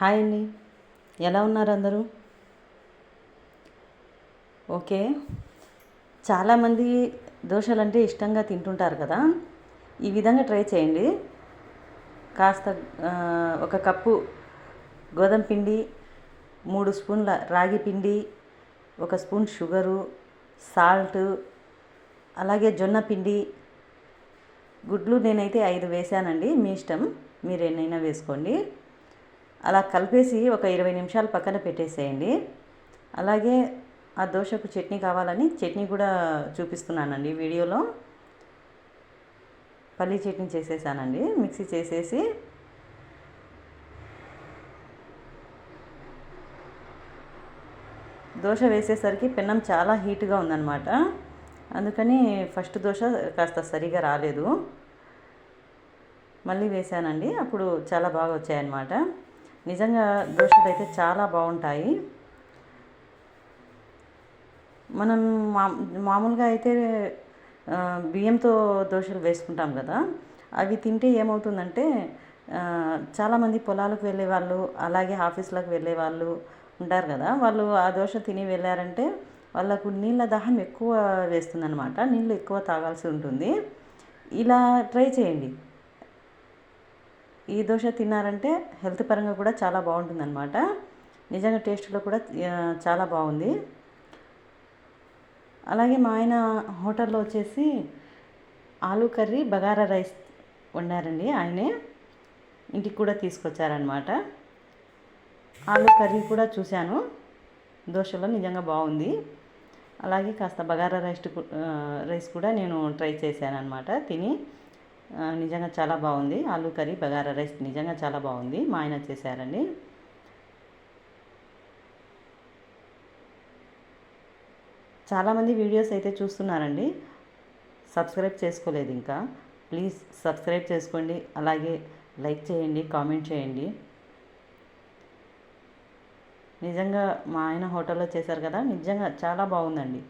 Hi అండి. ఎలా ఉన్నారు అందరూ? ఓకే. చాలామంది దోశలు అంటే ఇష్టంగా తింటుంటారు కదా. ఈ విధంగా ట్రై చేయండి. కాస్త ఒక కప్పు గోధుమ పిండి మూడు స్పూన్ల రాగి పిండి ఒక స్పూన్ షుగరు సాల్ట్ అలాగే జొన్న పిండి గుడ్లు నేనైతే ఐదు వేసానండి మీ ఇష్టం? మీరు ఎన్నైనా వేసుకోండి. అలా కలిపేసి ఒక ఇరవై నిమిషాలు పక్కన పెట్టేసేయండి. అలాగే ఆ దోశకు చట్నీ కావాలని చట్నీ కూడా చూపిస్తున్నానండి వీడియోలో. పల్లీ చట్నీ చేసేసానండి మిక్సీ చేసేసి. దోశ వేసేసరికి పెన్నం చాలా హీట్గా ఉందన్నమాట. అందుకని ఫస్ట్ దోశ కాస్త సరిగా రాలేదు. మళ్ళీ వేసానండి. అప్పుడు చాలా బాగా వచ్చాయన్నమాట. నిజంగా దోశలు అయితే చాలా బాగుంటాయి. మనం మా మామూలుగా అయితే బియ్యంతో దోశలు వేసుకుంటాం కదా అవి తింటే ఏమవుతుందంటే చాలామంది పొలాలకు వెళ్ళే వాళ్ళు అలాగే ఆఫీసులకు వెళ్ళే వాళ్ళు ఉంటారు కదా వాళ్ళు ఆ దోశ తిని వెళ్ళారంటే వాళ్ళకు నీళ్ళ దాహం ఎక్కువ వేస్తుందన్నమాట. నీళ్ళు ఎక్కువ తాగాల్సి ఉంటుంది. ఇలా ట్రై చేయండి. ఈ దోశ తిన్నారంటే హెల్త్ పరంగా కూడా చాలా బాగుంటుందన్నమాట. నిజంగా టేస్ట్లో కూడా చాలా బాగుంది. అలాగే మా ఆయన హోటల్లో వచ్చేసి ఆలూ కర్రీ బగారా రైస్ వండారండి ఆయనే. ఇంటికి కూడా తీసుకొచ్చారనమాట ఆలు కర్రీ కూడా చూశాను. దోశలో నిజంగా బాగుంది. అలాగే కాస్త బగారా రైస్ రైస్ కూడా నేను ట్రై చేశాను అనమాట తిని నిజంగా చాలా బాగుంది. ఆలూ కర్రీ బగారా రైస్ నిజంగా చాలా బాగుంది. మా ఆయన చేశారండి. చాలామంది వీడియోస్ అయితే చూస్తున్నారండి. సబ్స్క్రైబ్ చేసుకోలేదు ఇంకా. ప్లీజ్ సబ్స్క్రైబ్ చేసుకోండి. అలాగే లైక్ చేయండి కామెంట్ చేయండి. నిజంగా మా ఆయన హోటల్లో చేశారు కదా నిజంగా చాలా బాగుందండి.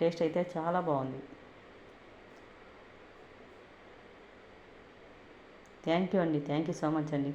టేస్ట్ అయితే చాలా బాగుంది. థ్యాంక్ యూ అండి థ్యాంక్ యూ సో మచ్ అండి.